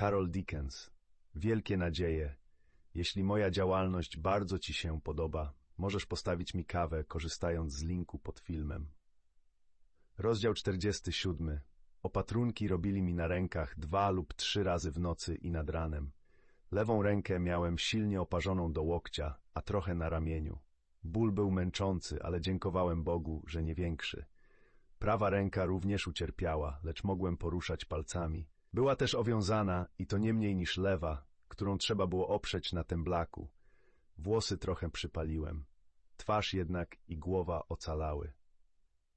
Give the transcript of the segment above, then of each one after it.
Carol Dickens. Wielkie nadzieje. Jeśli moja działalność bardzo Ci się podoba, możesz postawić mi kawę, korzystając z linku pod filmem. Rozdział 47. Opatrunki robili mi na rękach dwa lub trzy razy w nocy i nad ranem. Lewą rękę miałem silnie oparzoną do łokcia, a trochę na ramieniu. Ból był męczący, ale dziękowałem Bogu, że nie większy. Prawa ręka również ucierpiała, lecz mogłem poruszać palcami. Była też owiązana i to nie mniej niż lewa, którą trzeba było oprzeć na temblaku. Włosy trochę przypaliłem. Twarz jednak i głowa ocalały.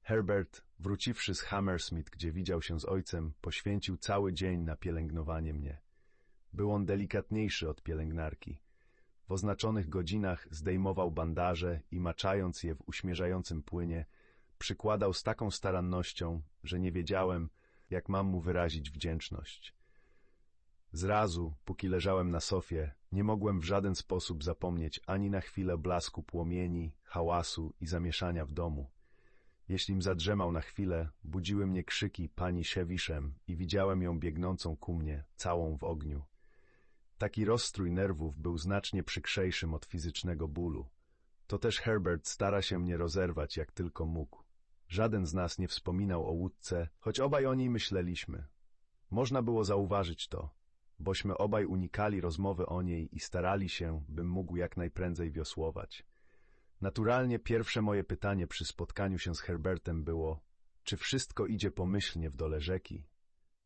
Herbert, wróciwszy z Hammersmith, gdzie widział się z ojcem, poświęcił cały dzień na pielęgnowanie mnie. Był on delikatniejszy od pielęgnarki. W oznaczonych godzinach zdejmował bandaże i maczając je w uśmierzającym płynie, przykładał z taką starannością, że nie wiedziałem, jak mam mu wyrazić wdzięczność. Zrazu, póki leżałem na sofie, nie mogłem w żaden sposób zapomnieć ani na chwilę blasku płomieni, hałasu i zamieszania w domu. Jeślim zadrzemał na chwilę, budziły mnie krzyki pani Siewiszem i widziałem ją biegnącą ku mnie, całą w ogniu. Taki rozstrój nerwów był znacznie przykrzejszym od fizycznego bólu. To też Herbert stara się mnie rozerwać, jak tylko mógł. Żaden z nas nie wspominał o łódce, choć obaj o niej myśleliśmy. Można było zauważyć to, bośmy obaj unikali rozmowy o niej i starali się, bym mógł jak najprędzej wiosłować. Naturalnie pierwsze moje pytanie przy spotkaniu się z Herbertem było, czy wszystko idzie pomyślnie w dole rzeki?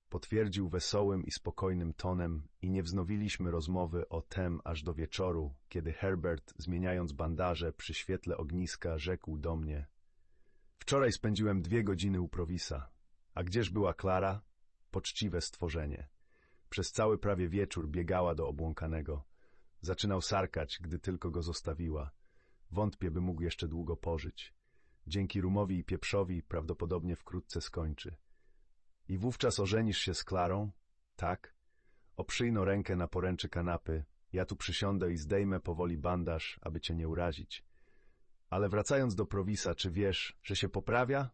Potwierdził wesołym i spokojnym tonem i nie wznowiliśmy rozmowy o tem aż do wieczoru, kiedy Herbert, zmieniając bandaże przy świetle ogniska, rzekł do mnie Wczoraj spędziłem dwie godziny u Prowisa. A gdzież była Klara? Poczciwe stworzenie. Przez cały prawie wieczór biegała do obłąkanego. Zaczynał sarkać, gdy tylko go zostawiła. Wątpię, by mógł jeszcze długo pożyć. Dzięki rumowi i pieprzowi prawdopodobnie wkrótce skończy. I wówczas ożenisz się z Klarą? Tak. Oprzyjno rękę na poręczy kanapy. Ja tu przysiądę i zdejmę powoli bandaż, aby cię nie urazić. Ale wracając do Prowisa, czy wiesz, że się poprawia?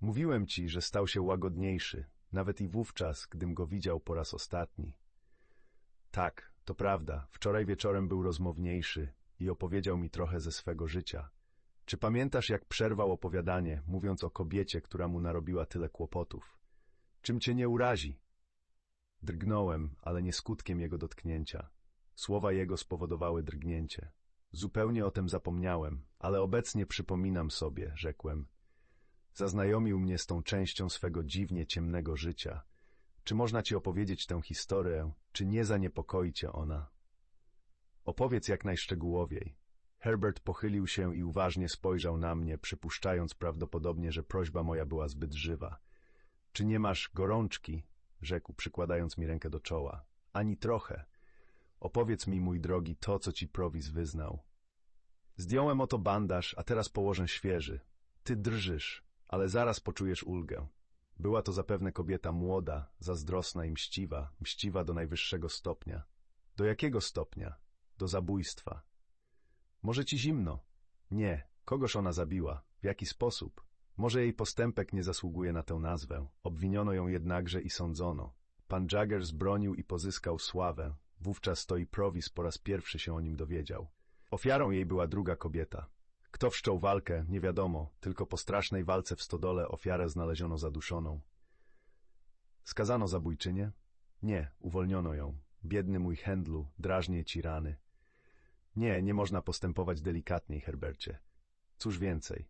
Mówiłem ci, że stał się łagodniejszy, nawet i wówczas, gdym go widział po raz ostatni. Tak, to prawda, wczoraj wieczorem był rozmowniejszy i opowiedział mi trochę ze swego życia. Czy pamiętasz, jak przerwał opowiadanie, mówiąc o kobiecie, która mu narobiła tyle kłopotów? Czym cię nie urazi? Drgnąłem, ale nie skutkiem jego dotknięcia. Słowa jego spowodowały drgnięcie. Zupełnie o tym zapomniałem, ale obecnie przypominam sobie, rzekłem. Zaznajomił mnie z tą częścią swego dziwnie ciemnego życia. Czy można ci opowiedzieć tę historię, czy nie zaniepokoi cię ona? Opowiedz jak najszczegółowiej. Herbert pochylił się i uważnie spojrzał na mnie, przypuszczając prawdopodobnie, że prośba moja była zbyt żywa. Czy nie masz gorączki? rzekł, przykładając mi rękę do czoła. Ani trochę. Opowiedz mi, mój drogi, to, co ci prowis wyznał. Zdjąłem oto bandaż, a teraz położę świeży. Ty drżysz, ale zaraz poczujesz ulgę. Była to zapewne kobieta młoda, zazdrosna i mściwa, mściwa do najwyższego stopnia. Do jakiego stopnia? Do zabójstwa. Może ci zimno? Nie. Kogoż ona zabiła? W jaki sposób? Może jej postępek nie zasługuje na tę nazwę. Obwiniono ją jednakże i sądzono. Pan Jaggers bronił i pozyskał sławę. Wówczas to i Prowis po raz pierwszy się o nim dowiedział. Ofiarą jej była druga kobieta. Kto wszczął walkę, nie wiadomo, tylko po strasznej walce w stodole ofiarę znaleziono zaduszoną. Skazano zabójczynię? Nie, uwolniono ją. Biedny mój Händlu, drażnie ci rany. Nie, nie można postępować delikatniej, Herbercie. Cóż więcej.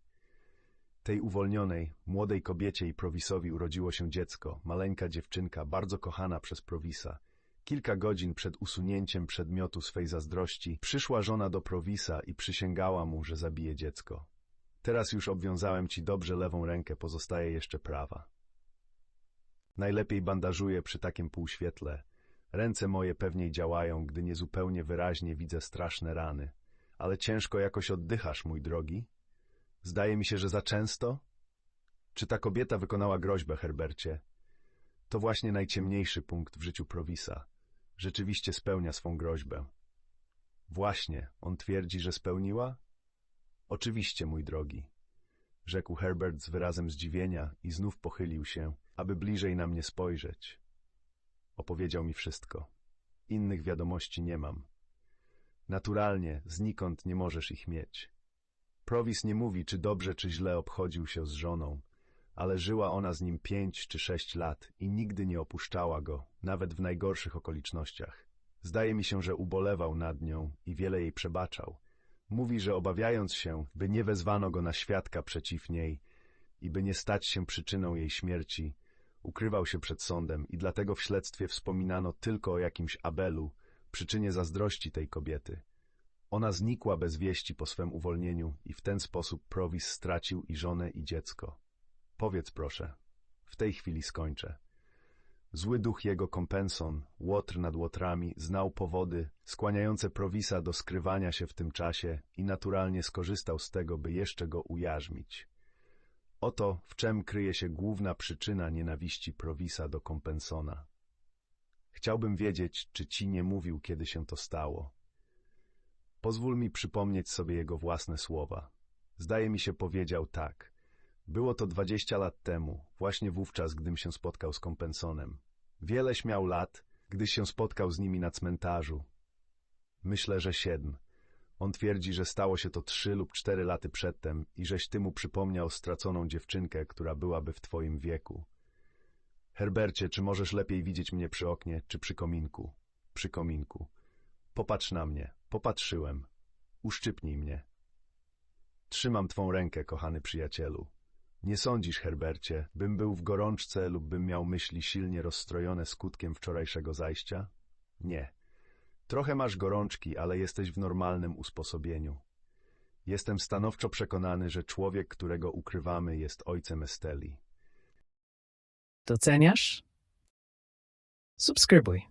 Tej uwolnionej, młodej kobiecie i Prowisowi urodziło się dziecko, maleńka dziewczynka, bardzo kochana przez Prowisa. Kilka godzin przed usunięciem przedmiotu swej zazdrości przyszła żona do Prowisa i przysięgała mu, że zabije dziecko. Teraz już obwiązałem ci dobrze lewą rękę, pozostaje jeszcze prawa. Najlepiej bandażuję przy takim półświetle. Ręce moje pewniej działają, gdy niezupełnie wyraźnie widzę straszne rany. Ale ciężko jakoś oddychasz, mój drogi? Zdaje mi się, że za często? Czy ta kobieta wykonała groźbę, Herbercie? To właśnie najciemniejszy punkt w życiu Prowisa. Rzeczywiście spełnia swą groźbę. Właśnie, on twierdzi, że spełniła? Oczywiście, mój drogi, rzekł Herbert z wyrazem zdziwienia i znów pochylił się, aby bliżej na mnie spojrzeć. Opowiedział mi wszystko. Innych wiadomości nie mam. Naturalnie, znikąd nie możesz ich mieć. Prowis nie mówi, czy dobrze, czy źle obchodził się z żoną, ale żyła ona z nim pięć czy sześć lat i nigdy nie opuszczała go, nawet w najgorszych okolicznościach. Zdaje mi się, że ubolewał nad nią i wiele jej przebaczał. Mówi, że obawiając się, by nie wezwano go na świadka przeciw niej i by nie stać się przyczyną jej śmierci, ukrywał się przed sądem i dlatego w śledztwie wspominano tylko o jakimś Abelu, przyczynie zazdrości tej kobiety. Ona znikła bez wieści po swym uwolnieniu i w ten sposób Prowis stracił i żonę, i dziecko. Powiedz proszę, w tej chwili skończę. Zły duch jego kompenson, łotr nad łotrami, znał powody skłaniające Prowisa do skrywania się w tym czasie i naturalnie skorzystał z tego, by jeszcze go ujarzmić. Oto w czym kryje się główna przyczyna nienawiści Prowisa do kompensona. Chciałbym wiedzieć, czy ci nie mówił, kiedy się to stało. Pozwól mi przypomnieć sobie jego własne słowa. Zdaje mi się, powiedział tak. Było to dwadzieścia lat temu, właśnie wówczas, gdym się spotkał z kompensonem. Wiele śmiał lat, gdyś się spotkał z nimi na cmentarzu. Myślę, że siedm. On twierdzi, że stało się to trzy lub cztery laty przedtem i żeś ty mu przypomniał straconą dziewczynkę, która byłaby w twoim wieku. Herbercie, czy możesz lepiej widzieć mnie przy oknie, czy przy kominku? Przy kominku. Popatrz na mnie. Popatrzyłem. Uszczypnij mnie. Trzymam twą rękę, kochany przyjacielu. Nie sądzisz, Herbercie, bym był w gorączce lub bym miał myśli silnie rozstrojone skutkiem wczorajszego zajścia? Nie. Trochę masz gorączki, ale jesteś w normalnym usposobieniu. Jestem stanowczo przekonany, że człowiek, którego ukrywamy, jest ojcem Esteli. Doceniasz? Subskrybuj.